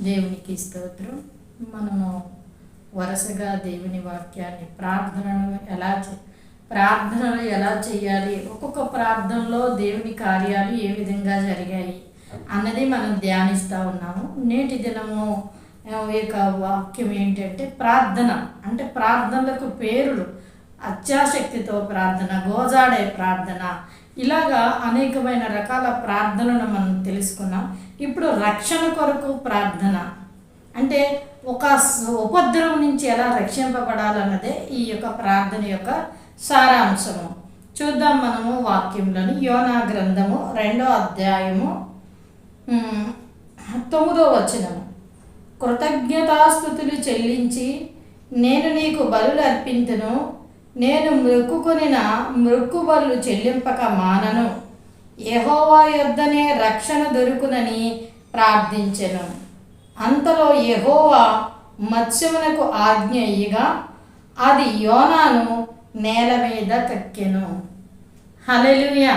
దేవునికి స్తోత్రం. మనము వరుసగా దేవుని వాక్యాన్ని ప్రార్థనను ఎలా చే ప్రార్థనలు ఎలా చేయాలి? ఒక్కొక్క ప్రార్థనలో దేవుని కార్యాలు ఏ విధంగా జరిగాయి అన్నది మనం ధ్యానిస్తూ ఉన్నాము. నేటి దినము యొక్క వాక్యం ఏంటంటే ప్రార్థన. అంటే ప్రార్థనలకు పేరులు. అత్యాశక్తితో ప్రార్థన గోజాడే ప్రార్థన. ఇలాగా అనేకమైన రకాల ప్రార్థనలను మనం తెలుసుకున్నాం. ఇప్పుడు రక్షణ కొరకు ప్రార్థన. అంటే ఒక ఉపద్రవం నుంచి ఎలా రక్షింపబడాలన్నదే ఈ యొక్క ప్రార్థన యొక్క సారాంశము. చూద్దాం మనము వాక్యంలోని యోనా గ్రంథము రెండో అధ్యాయము తొమ్మిదో వచనము. కృతజ్ఞతాస్థుతులు చెల్లించి నేను నీకు బలులు అర్పింతును. నేను మృక్కుకొనిన మృక్కుబలు చెల్లింపక మానను. యహోవా యొద్దనే రక్షణ దొరుకునని ప్రార్థించెను. అంతలో యహోవా మత్స్యమునకు ఆజ్ఞ ఇయ్యగా అది యోనాను నేల మీద తక్కెను. హలెలుయ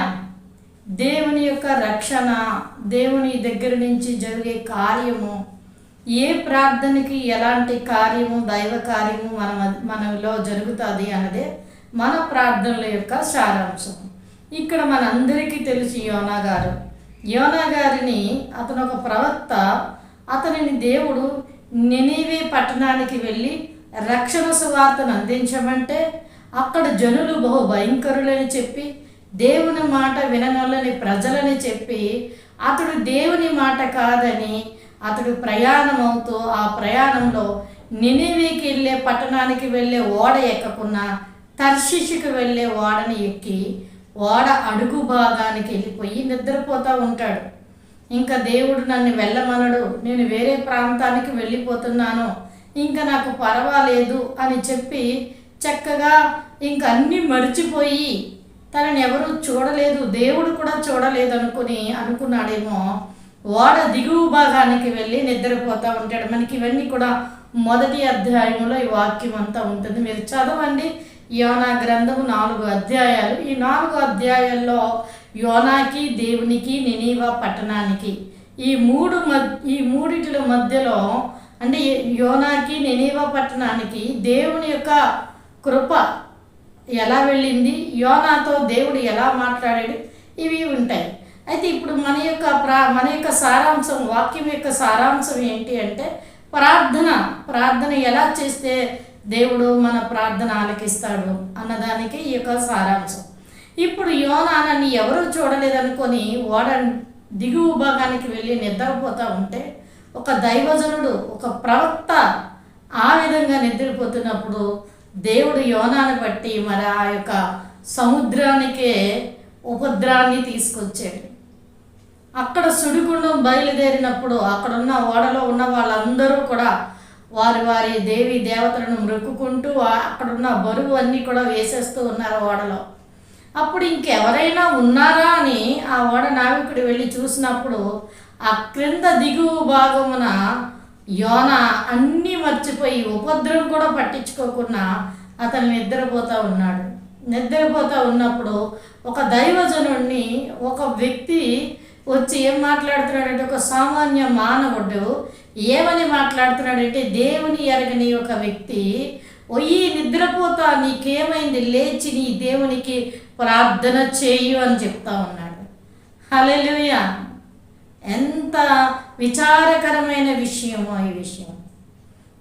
దేవుని యొక్క రక్షణ దేవుని దగ్గర నుంచి జరిగే కార్యము ఏ ప్రార్థనకి ఎలాంటి కార్యము దైవ కార్యము మన మనలో జరుగుతుంది అన్నదే మన ప్రార్థనల యొక్క సారాంశం ఇక్కడ మనందరికీ తెలిసి యోనా గారు. యోనా గారిని అతను ఒక ప్రవక్త. అతనిని దేవుడు నెనీవే పట్టణానికి వెళ్ళి రక్షణ సువార్తను అందించమంటే అక్కడ జనులు బహు భయంకరులని చెప్పి దేవుని మాట విననొల్లని ప్రజలని చెప్పి అతడు దేవుని మాట కాదని అతడు ప్రయాణం అవుతూ ఆ ప్రయాణంలో నినివేకి వెళ్ళే పట్టణానికి వెళ్ళే ఓడ ఎక్కకున్నా తర్శిషికి వెళ్ళే ఓడని ఎక్కి ఓడ అడుగు భాగానికి వెళ్ళిపోయి నిద్రపోతూ ఉంటాడు. ఇంకా దేవుడు నన్ను వెళ్ళమనడు. నేను వేరే ప్రాంతానికి వెళ్ళిపోతున్నాను. ఇంకా నాకు పర్వాలేదు అని చెప్పి చక్కగా ఇంక అన్నీ మర్చిపోయి తనని ఎవరు చూడలేదు. దేవుడు కూడా చూడలేదు అనుకుని అనుకున్నాడేమో. ఓడ దిగువ భాగానికి వెళ్ళి నిద్రపోతూ ఉంటాడు. మనకి ఇవన్నీ కూడా మొదటి అధ్యాయంలో ఈ వాక్యం అంతా ఉంటుంది. మీరు చదవండి. యోనా గ్రంథము నాలుగు అధ్యాయాలు. ఈ నాలుగు అధ్యాయాల్లో యోనాకి దేవునికి నినీవా పట్టణానికి ఈ మూడు మద్ ఈ మూడిటిల మధ్యలో అంటే యోనాకి నినీవా పట్టణానికి దేవుని యొక్క కృప ఎలా వెళ్ళింది? యోనాతో దేవుడు ఎలా మాట్లాడాడు? ఇవి ఉంటాయి. అయితే ఇప్పుడు మన యొక్క ప్రా మన యొక్క సారాంశం వాక్యం యొక్క సారాంశం ఏంటి అంటే ప్రార్థన. ప్రార్థన ఎలా చేస్తే దేవుడు మన ప్రార్థన ఆలకిస్తాడు అన్నదానికి ఈ యొక్క సారాంశం. ఇప్పుడు యోనానని ఎవరూ ఎవరు చూడలేదనుకొని ఓడ దిగువ భాగానికి వెళ్ళి నిద్రపోతూ ఉంటే ఒక దైవజనుడు ఒక ప్రవక్త ఆ విధంగా నిద్రపోతున్నప్పుడు దేవుడు యోనాను బట్టి మరి ఆ యొక్క సముద్రానికే ఉపద్రాన్ని తీసుకొచ్చాడు. అక్కడ సుడిగుండం బయలుదేరినప్పుడు అక్కడున్న ఓడలో ఉన్న వాళ్ళందరూ కూడా వారి వారి దేవి దేవతలను మొక్కుకుంటూ అక్కడున్న బరువు అన్నీ కూడా వేసేస్తూ ఉన్నారు ఓడలో. అప్పుడు ఇంకెవరైనా ఉన్నారా అని ఆ ఓడ నావికుడు వెళ్ళి చూసినప్పుడు ఆ క్రింద దిగువ భాగమున యోన అన్నీ మర్చిపోయి ఉపద్రవం కూడా పట్టించుకోకుండా అతను నిద్రపోతూ ఉన్నాడు. నిద్రపోతూ ఉన్నప్పుడు ఒక దైవజనుడిని ఒక వ్యక్తి వచ్చి ఏం మాట్లాడుతున్నాడంటే ఒక సామాన్య మానవుడు ఏమని మాట్లాడుతున్నాడంటే దేవుని ఎరగని ఒక వ్యక్తి ఒయ్యి నిద్రపోతా నీకేమైంది? లేచి నీ దేవునికి ప్రార్థన చేయు అని చెప్తా ఉన్నాడు. హలెలుయ ఎంత విచారకరమైన విషయమో ఈ విషయం.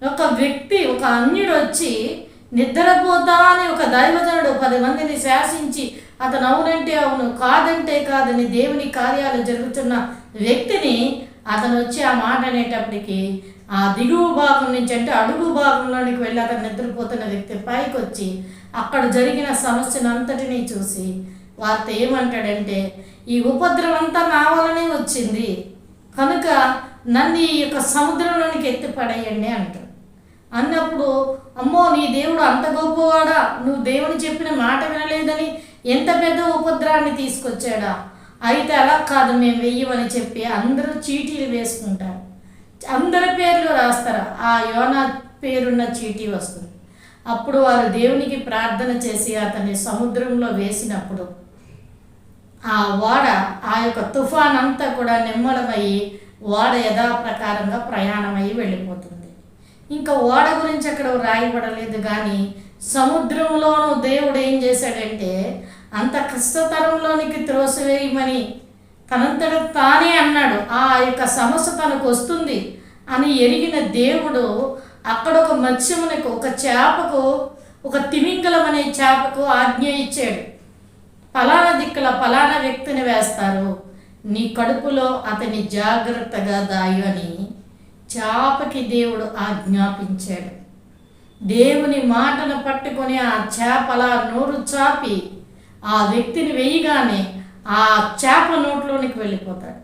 ఒక వ్యక్తి ఒక అన్యుడు వచ్చి నిద్రపోతా అని ఒక దైవజనుడు పది మందిని శాసించి అతను అవునంటే అవును కాదంటే కాదని దేవుని కార్యాలు జరుగుతున్న వ్యక్తిని అతను వచ్చి ఆ మాట అనేటప్పటికి ఆ దిగువ భాగం నుంచి అంటే అడుగు భాగంలోనికి వెళ్ళి అతను నిద్రపోతున్న వ్యక్తి పైకి వచ్చి అక్కడ జరిగిన సమస్యను అంతటినీ చూసి వార్త ఏమంటాడంటే ఈ ఉపద్రవం అంతా నా వలనే వచ్చింది. కనుక నన్ను ఈ యొక్క సముద్రంలోనికి ఎత్తి పడేయండి అంటాడు. అన్నప్పుడు అమ్మో నీ దేవుడు అంత గొప్పవాడా? నువ్వు దేవుని చెప్పిన మాట వినలేదని ఎంత పెద్ద ఉపద్రాన్ని తీసుకొచ్చాడా? అయితే అలా కాదు మేము వెయ్యమని చెప్పి అందరూ చీటీలు వేసుకుంటారు. అందరి పేర్లు రాస్తారు? ఆ యోనా పేరున్న చీటీ వస్తుంది. అప్పుడు వారు దేవునికి ప్రార్థన చేసి అతన్ని సముద్రంలో వేసినప్పుడు ఆ ఓడ ఆ యొక్క తుఫాన్ అంతా కూడా నిమ్మలమయ్యి ఓడ యథాప్రకారంగా ప్రయాణమై వెళ్ళిపోతుంది. ఇంకా ఓడ గురించి అక్కడ రాయబడలేదు కానీ సముద్రంలోనూ దేవుడు ఏం చేశాడంటే అంత కష్టతరంలోనికి త్రోసివేయమని తనంతడు తానే అన్నాడు ఆ యొక్క సమస్య తనకు వస్తుంది అని ఎరిగిన దేవుడు అక్కడ ఒక మత్స్యమునకు ఒక చేపకు ఒక తిమింగలం అనే చేపకు ఆజ్ఞ ఇచ్చాడు. ఫలానా దిక్కుల ఫలానా వ్యక్తిని వేస్తారు నీ కడుపులో అతని జాగ్రత్తగా దాయు అని చేపకి దేవుడు ఆజ్ఞాపించాడు. దేవుని మాటను పట్టుకొని ఆ చేపల నోరు చాపి ఆ వ్యక్తిని వేయగానే ఆ చేప నోట్లోనికి వెళ్ళిపోతాడు.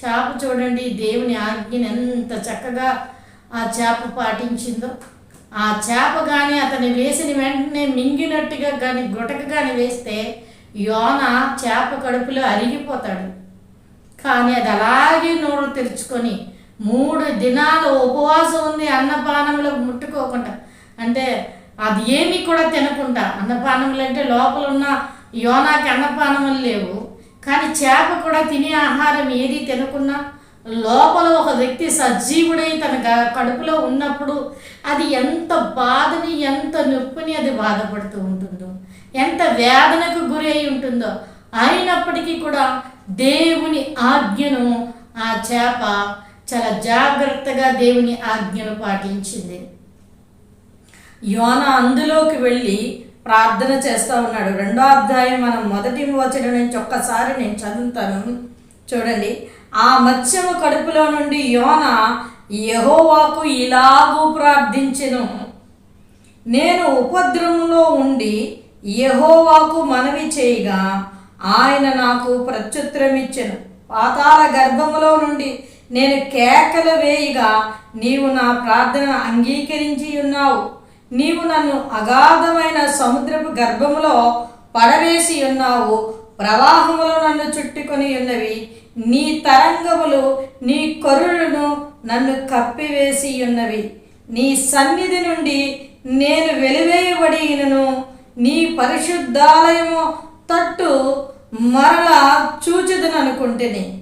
చేప చూడండి దేవుని ఆజ్ఞని ఎంత చక్కగా ఆ చేప పాటించిందో. ఆ చేప కానీ అతని వేసిన వెంటనే మింగినట్టుగా కానీ గుటక కానీ వేస్తే యోన చేప కడుపులో అరిగిపోతాడు. కానీ అది అలాగే నోరు తెరుచుకొని మూడు దినాలు ఉపవాసం ఉంది అన్నపానంలో ముట్టుకోకుండా అంటే అది ఏమీ కూడా తినకుండా అన్నపానములు అంటే లోపల ఉన్న యోనాకి అన్నపానములు లేవు. కానీ చేప కూడా తినే ఆహారం ఏది తినకున్నా లోపల ఒక వ్యక్తి సజీవుడై తన కడుపులో ఉన్నప్పుడు అది ఎంత బాధని ఎంత నొప్పిని అది బాధపడుతూ ఉంటుందో ఎంత వేదనకు గురి అయి ఉంటుందో అయినప్పటికీ కూడా దేవుని ఆజ్ఞను ఆ చేప చాలా జాగ్రత్తగా దేవుని ఆజ్ఞను పాటించింది. యోన అందులోకి వెళ్ళి ప్రార్థన చేస్తూ ఉన్నాడు. రెండో అధ్యాయం మనం మొదటి వచనం నుంచి ఒక్కసారి నేను చదువుతాను. చూడండి. ఆ మత్స్యము కడుపులో నుండి యోన యహోవాకు ఇలాగూ ప్రార్థించెను. నేను ఉపద్రవంలో ఉండి యహోవాకు మనవి చేయగా ఆయన నాకు ప్రత్యుత్తరమిచ్చెను. పాతాల గర్భములో నుండి నేను కేకలు వేయగా నీవు నా ప్రార్థన అంగీకరించి ఉన్నావు. నీవు నన్ను అగాధమైన సముద్రపు గర్భములో పడవేసి ఉన్నావు. ప్రవాహములు నన్ను చుట్టుకొని ఉన్నవి. నీ తరంగములు నీ కరులను నన్ను కప్పివేసి ఉన్నవి. నీ సన్నిధి నుండి నేను వెలివేయబడినను నీ పరిశుద్ధాలయము తట్టు మరల చూచుదననుకుంటుని.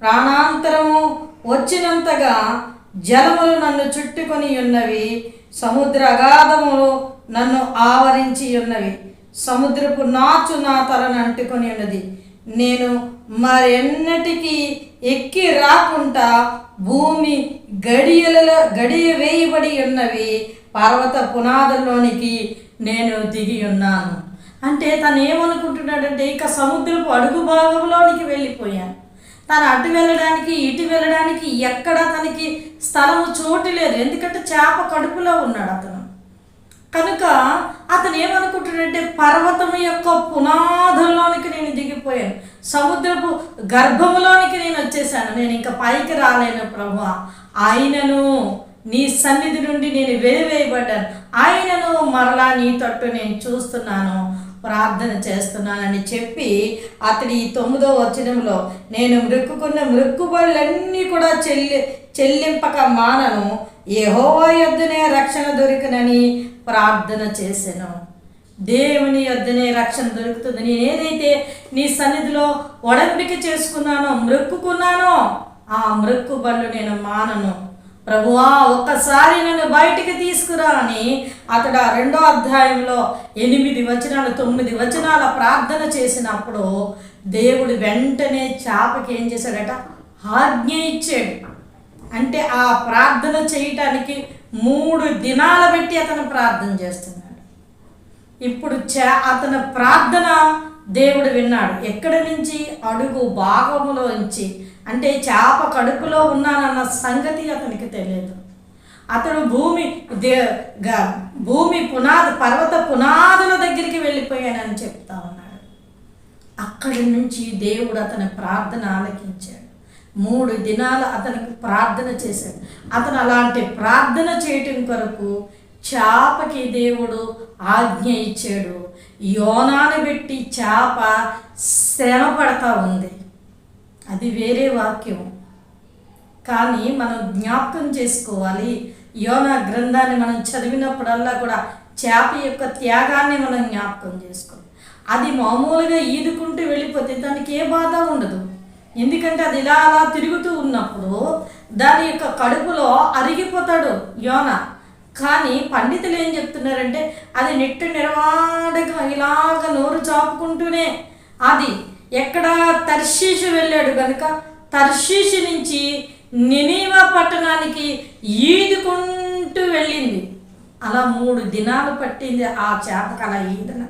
ప్రాణాంతరము వచ్చినంతగా జలములు నన్ను చుట్టుకొని ఉన్నవి. సముద్ర అగాధములు నన్ను ఆవరించి ఉన్నవి. సముద్రపు నాచు నా తలను అంటుకొని ఉన్నది. నేను మరెన్నటికీ ఎక్కి రాకుండా భూమి గడియలలో గడియ వేయబడి ఉన్నవి. పర్వత పునాదుల్లోనికి నేను దిగి ఉన్నాను. అంటే తను ఏమనుకుంటున్నాడంటే ఇక సముద్రపు అడుగు భాగంలోనికి వెళ్ళిపోయాను. తను అటు వెళ్ళడానికి ఇటు వెళ్ళడానికి ఎక్కడ తనకి స్థలము చోటు లేదు. ఎందుకంటే చేప కడుపులో ఉన్నాడు అతను. కనుక అతను ఏమనుకుంటున్నాడంటే పర్వతం యొక్క పునాదుల్లోనికి నేను దిగిపోయాను. సముద్రపు గర్భములోనికి నేను వచ్చేసాను. నేను ఇంకా పైకి రాలేను ప్రభు ఆయనను నీ సన్నిధి నుండి నేను వెలివేయబడ్డాను. ఆయనను మరలా నీ తట్టు నేను చూస్తున్నాను. ప్రార్థన చేస్తున్నానని చెప్పి అతడి ఈ తొమ్మిదో వచనంలో నేను మృక్కుకున్న మృక్కుబడులన్నీ కూడా చెల్లి చెల్లింపక మానను. యెహోవా యొద్దనే రక్షణ దొరికనని ప్రార్థన చేశాను దేవుని యొద్దనే రక్షణ దొరుకుతుంది. ఏదైతే నీ సన్నిధిలో ఒడంబిక చేసుకున్నానో మృక్కుకున్నానో ఆ మృక్కుబళ్ళు నేను మానను. ప్రభువా ఒక్కసారి నన్ను బయటికి తీసుకురా అని అతడు ఆ రెండో అధ్యాయంలో ఎనిమిది వచనాలు తొమ్మిది వచనాల ప్రార్థన చేసినప్పుడు దేవుడు వెంటనే చేపకి ఏం చేశాడట? ఆజ్ఞ ఇచ్చాడు. అంటే ఆ ప్రార్థన చేయటానికి మూడు దినాల పెట్టి అతను ప్రార్థన చేస్తున్నాడు. ఇప్పుడు చే అతని ప్రార్థన దేవుడు విన్నాడు. ఎక్కడి నుంచి? అడుగు భాగములో నుంచి అంటే చేప కడుపులో ఉన్నానన్న సంగతి అతనికి తెలియదు. అతడు భూమి దే గ- భూమి పునాది పర్వత పునాదుల దగ్గరికి వెళ్ళిపోయానని చెప్తా ఉన్నాడు. అక్కడి నుంచి దేవుడు అతని ప్రార్థన ఆలకించాడు. మూడు దినాలు అతనికి ప్రార్థన చేశాడు. అతను అలాంటి ప్రార్థన చేయటం కొరకు చేపకి దేవుడు ఆజ్ఞ ఇచ్చాడు. యోనాను పెట్టి చేప శ్రమ పడతా ఉంది. అది వేరే వాక్యం. కానీ మనం జ్ఞాపకం చేసుకోవాలి. యోనా గ్రంథాన్ని మనం చదివినప్పుడల్లా కూడా చేప యొక్క త్యాగాన్ని మనం జ్ఞాపకం చేసుకోవాలి. అది మామూలుగా ఈదుకుంటూ వెళ్ళిపోతే దానికి ఏ బాధ ఉండదు. ఎందుకంటే అది ఇలా అలా తిరుగుతూ ఉన్నప్పుడు దాని యొక్క కడుపులో అరిగిపోతాడు యోన. కానీ పండితులు ఏం చెప్తున్నారంటే అది నిట్టు నిర్వాడగా ఇలాగ నోరు చాపుకుంటూనే అది ఎక్కడ తర్షీషు వెళ్ళాడు కనుక తర్షీషు నుంచి నినివా పట్టణానికి ఈదుకుంటూ వెళ్ళింది. అలా మూడు దినాలు పట్టింది ఆ చేపకు అలా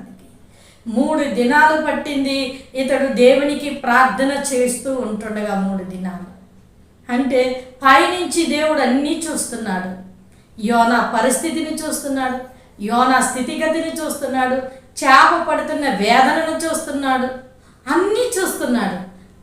మూడు దినాలు పట్టింది ఇతడు దేవునికి ప్రార్థన చేస్తూ ఉంటుండగా మూడు దినాలు. అంటే పైనుంచి దేవుడు అన్నీ చూస్తున్నాడు. యోనా పరిస్థితిని చూస్తున్నాడు. యోనా స్థితిగతిని చూస్తున్నాడు. చేప పడుతున్న వేదనను చూస్తున్నాడు. అన్నీ చూస్తున్నాడు.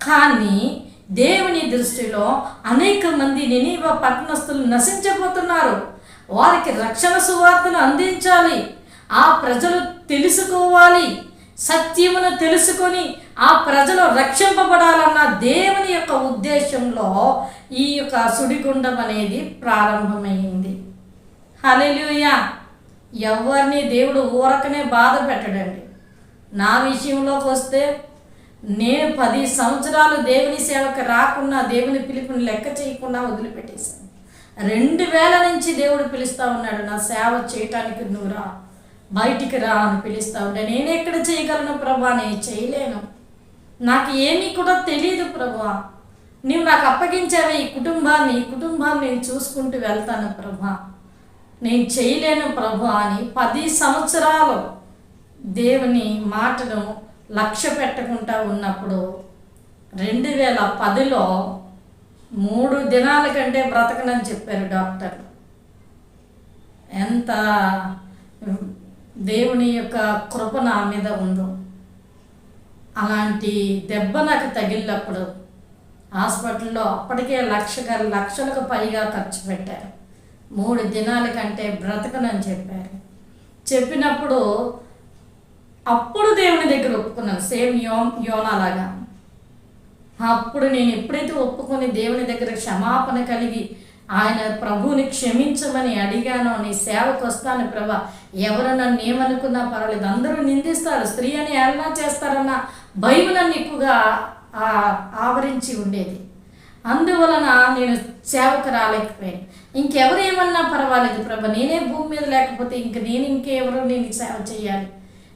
కానీ దేవుని దృష్టిలో అనేక మంది నినీవ పట్టణస్తులు నశించబోతున్నారు. వారికి రక్షణ సువార్తను అందించాలి. ఆ ప్రజలు తెలుసుకోవాలి. సత్యమును తెలుసుకొని ఆ ప్రజలు రక్షింపబడాలన్న దేవుని యొక్క ఉద్దేశంలో ఈ యొక్క సుడిగుండం అనేది ప్రారంభమైంది. హల్లెలూయా! ఎవరిని దేవుడు ఊరకనే బాధ పెట్టడండి. నా విషయంలోకి వస్తే నేను పది సంవత్సరాలు దేవుని సేవకు రాకుండా దేవుని పిలుపుని లెక్క చేయకుండా వదిలిపెట్టేశాను. రెండు వేల నుంచి దేవుడు పిలుస్తా ఉన్నాడు నా సేవ చేయటానికి నువ్వు రా బయటికి రా అని పిలుస్తా ఉంటే నేను ఎక్కడ చేయగలను ప్రభా? నేను చేయలేను. నాకు ఏమీ కూడా తెలియదు ప్రభా. నీవు నాకు అప్పగించావే ఈ కుటుంబాన్ని ఈ కుటుంబాన్ని నేను చూసుకుంటూ వెళ్తాను ప్రభా. నేను చేయలేను ప్రభా అని పది సంవత్సరాలు దేవుని మాటను లక్ష్య పెట్టకుండా ఉన్నప్పుడు రెండు వేల పదిలో మూడు దినాల కంటే బ్రతకనని చెప్పారు డాక్టర్. ఎంత దేవుని యొక్క కృప నా మీద ఉందో. అలాంటి దెబ్బ నాకు తగిలినప్పుడు హాస్పిటల్లో అప్పటికే లక్ష లక్షలకు పైగా ఖర్చు పెట్టారు. మూడు దినాల కంటే బ్రతకనని చెప్పారు. చెప్పినప్పుడు అప్పుడు దేవుని దగ్గర ఒప్పుకున్నాను. సేమ్ యో యోనాలాగా అప్పుడు నేను ఎప్పుడైతే ఒప్పుకొని దేవుని దగ్గర క్షమాపణ కలిగి ఆయన ప్రభువుని క్షమించమని అడిగాను నీ సేవకు వస్తాను ప్రభా. ఎవరు నన్ను ఏమనుకున్నా పర్వాలేదు. అందరూ నిందిస్తారు. స్త్రీ అని ఎలా చేస్తారన్న భయం నన్ను ఎక్కువగా ఆవరించి ఉండేది. అందువలన నేను సేవకు రాలేకపోయాను. ఇంకెవరు ఏమన్నా పర్వాలేదు ప్రభా. నేనే భూమి మీద లేకపోతే ఇంక నేను ఇంకెవరు నేను సేవ చేయాలి.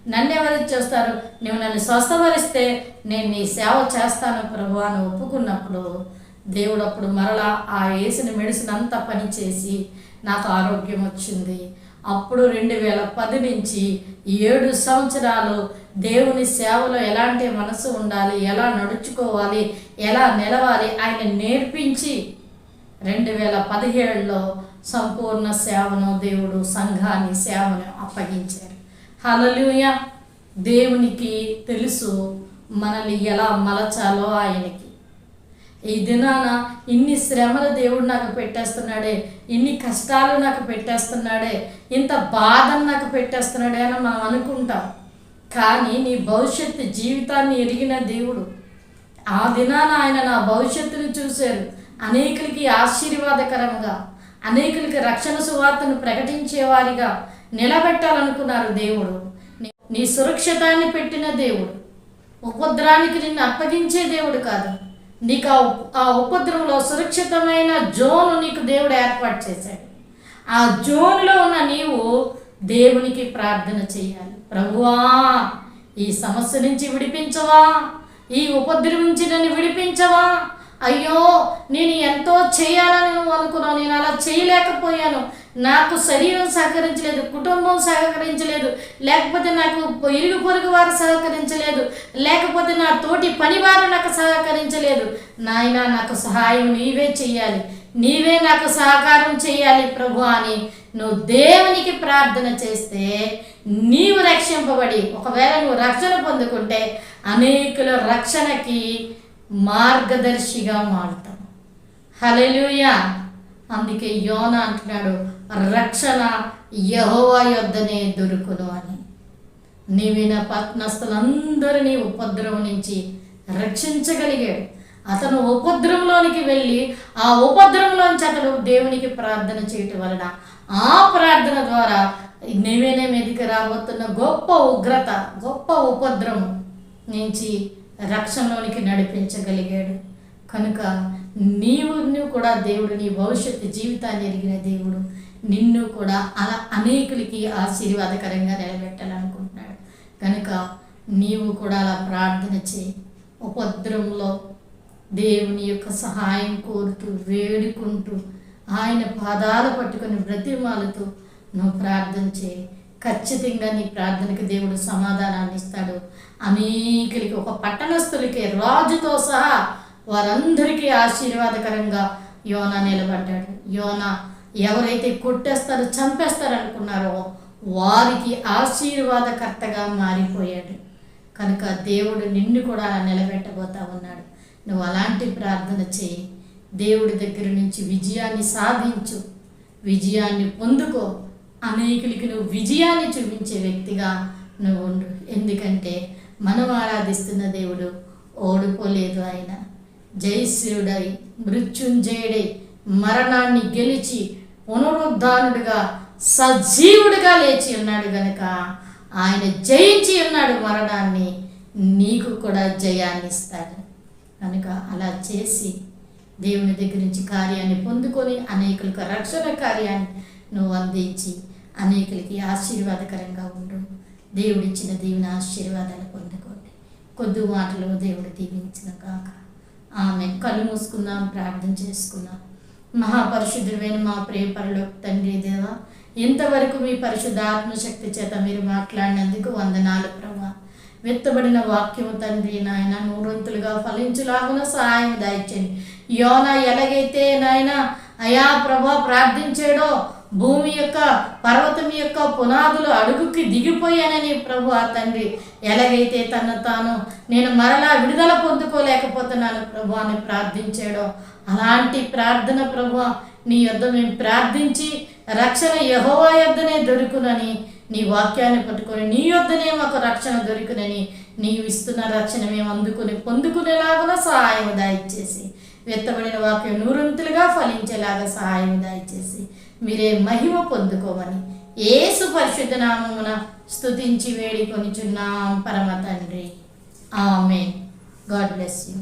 నన్ను ఎవరు చేస్తారు? నువ్వు నన్ను స్వస్థపరిస్తే నేను నీ సేవ చేస్తాను ప్రభు అని ఒప్పుకున్నప్పుడు దేవుడు అప్పుడు మరలా ఆ వేసిన మెడిసిన్ అంతా పనిచేసి నాకు ఆరోగ్యం వచ్చింది. అప్పుడు రెండు వేల పది నుంచి ఏడు సంవత్సరాలు దేవుని సేవలో ఎలాంటి మనసు ఉండాలి? ఎలా నడుచుకోవాలి? ఎలా నిలవాలి? ఆయన నేర్పించి రెండు వేల పదిహేడులో సంపూర్ణ సేవను దేవుడు సంఘాన్ని సేవను అప్పగించారు. హలలుయ దేవునికి తెలుసు మనల్ని ఎలా మలచాలో ఆయనకి. ఈ దినాన ఇన్ని శ్రమలు దేవుడు నాకు పెట్టేస్తున్నాడే ఇన్ని కష్టాలు నాకు పెట్టేస్తున్నాడే ఇంత బాధను నాకు పెట్టేస్తున్నాడే అని మనం అనుకుంటాం. కానీ నీ భవిష్యత్తు జీవితాన్ని ఎరిగిన దేవుడు. ఆ దినాన ఆయన నా భవిష్యత్తును చూశారు. అనేకులకి ఆశీర్వాదకరంగా అనేకులకి రక్షణ సువార్తను ప్రకటించేవారిగా నిలబెట్టాలనుకున్నారు దేవుడు. నీ- సురక్షితాన్ని పెట్టిన దేవుడు. ఉపద్రానికి నిన్ను అప్పగించే దేవుడు కాదు. నీకు ఆ ఆ ఉపద్రంలో సురక్షితమైన జోను నీకు దేవుడు ఏర్పాటు చేశాడు. ఆ జోన్లో ఉన్న నీవు దేవునికి ప్రార్థన చేయాలి. ప్రభువా ఈ సమస్య నుంచి విడిపించవా? ఈ ఉపద్రవించి నుంచి నన్ను విడిపించవా? అయ్యో నేను ఎంతో చేయాలని నువ్వు అనుకున్నావు. నేను అలా చేయలేకపోయాను. నాకు శరీరం సహకరించలేదు కుటుంబం సహకరించలేదు లేకపోతే నాకు ఇరుగు పొరుగు వారు సహకరించలేదు లేకపోతే నా తోటి పనివారు నాకు సహకరించలేదు. నాయన నాకు సహాయం నీవే చెయ్యాలి నీవే నాకు సహకారం చేయాలి ప్రభు అని నువ్వు దేవునికి ప్రార్థన చేస్తే నీవు రక్షింపబడి ఒకవేళ నువ్వు రక్షణ పొందుకుంటే అనేకుల రక్షణకి మార్గదర్శిగా మారుతావు. హలెలుయా అందుకే యోన అంటున్నాడు రక్షణ యహోవా యొద్దనే దొరుకును అని. నీవిన పట్నస్తులందరినీ ఉపద్రవం నుంచి రక్షించగలిగాడు. అతను ఉపద్రవంలోనికి వెళ్ళి ఆ ఉపద్రవంలోంచి అతడు దేవునికి ప్రార్థన చేయటం వలన ఆ ప్రార్థన ద్వారా నీవేనే మీదకి రాబోతున్న గొప్ప ఉగ్రత గొప్ప ఉపద్రవం నుంచి రక్షణలోనికి నడిపించగలిగాడు. కనుక నీవు కూడా దేవుడు నీ భవిష్యత్తు జీవితాన్ని ఎరిగిన దేవుడు. నిన్ను కూడా అలా అనేకులకి ఆశీర్వాదకరంగా నిలబెట్టాలనుకుంటున్నాడు. కనుక నీవు కూడా అలా ప్రార్థన చేయి. ఉపద్రవంలో దేవుని యొక్క సహాయం కోరుతూ వేడుకుంటూ ఆయన పాదాలు పట్టుకొని బ్రతిమాలుతూ నువ్వు ప్రార్థన చేయి. ఖచ్చితంగా నీ ప్రార్థనకి దేవుడు సమాధానాన్ని ఇస్తాడు. అనేకులకి ఒక పట్టణస్థులకి రాజుతో సహా వారందరికీ ఆశీర్వాదకరంగా యోన నిలబడ్డాడు. యోన ఎవరైతే కొట్టేస్తారో చంపేస్తారు అనుకున్నారో వారికి ఆశీర్వాదకర్తగా మారిపోయాడు. కనుక దేవుడు నిన్ను కూడా నిలబెట్టబోతా ఉన్నాడు. నువ్వు అలాంటి ప్రార్థన చేయి. దేవుడి దగ్గర నుంచి విజయాన్ని సాధించు. విజయాన్ని పొందుకో. అనేకులకి నువ్వు విజయాన్ని చూపించే వ్యక్తిగా నువ్వు ఉండు. ఎందుకంటే మనం ఆరాధిస్తున్న దేవుడు ఓడిపోలేదు ఆయన. జయశ్రీయుడై మృత్యుంజయుడై మరణాన్ని గెలిచి పునరుద్ధానుడిగా సజీవుడిగా లేచి ఉన్నాడు గనుక ఆయన జయించి ఉన్నాడు మరణాన్ని నీకు కూడా జయాన్ని ఇస్తాడు. కనుక అలా చేసి దేవుని దగ్గర నుంచి కార్యాన్ని పొందుకొని అనేకులకు రక్షణ కార్యాన్ని నువ్వు అందించి అనేకులకి ఆశీర్వాదకరంగా ఉండు. దేవుడిచ్చిన దేవుని ఆశీర్వాదాలు పొందుకోండి. కొద్ది మాటలు దేవుడు దీవించిన కాక ఆమె కళ్ళు మూసుకుందాం ప్రార్థన చేసుకుందాం. మహాపరిశుద్ధుడైన మా ప్రియ తండ్రి దేవ ఇంతవరకు మీ పరిశుద్ధ ఆత్మశక్తి చేత మీరు మాట్లాడినందుకు వందనాలు ప్రభా. విత్తబడిన వాక్యం తండ్రి నాయన నూరొంతులుగా ఫలించులాగున సహాయం దాయించండి యోన ఎలాగైతే నాయన అయా ప్రభా ప్రార్థించాడో భూమి యొక్క పర్వతం యొక్క పునాదులు అడుగుకి దిగిపోయానని ప్రభు ఆ తండ్రి. ఎలాగైతే తను తాను నేను మరలా విడుదల పొందుకోలేకపోతున్నాను ప్రభు అని ప్రార్థించాడో అలాంటి ప్రార్థన ప్రభు నీ యొద్ద మేము ప్రార్థించి రక్షణ యహోవా యొద్దనే దొరుకునని నీ వాక్యాన్ని పట్టుకొని నీ యొద్దనే మాకు రక్షణ దొరుకునని నీవు ఇస్తున్న రక్షణ మేము అందుకుని పొందుకునేలాగా సహాయం దాయిచ్చేసి వెత్తబడిన వాక్యం నూరంతులుగా ఫలించేలాగా సహాయం దాయిచేసి మీరే మహిమ పొందుకోమని ఏసు పరిశుద్ధ నామమున స్థుతించి వేడుకొని చున్నాం పరమ తండ్రి. ఆమె గాడ్ బ్లెస్ యూ.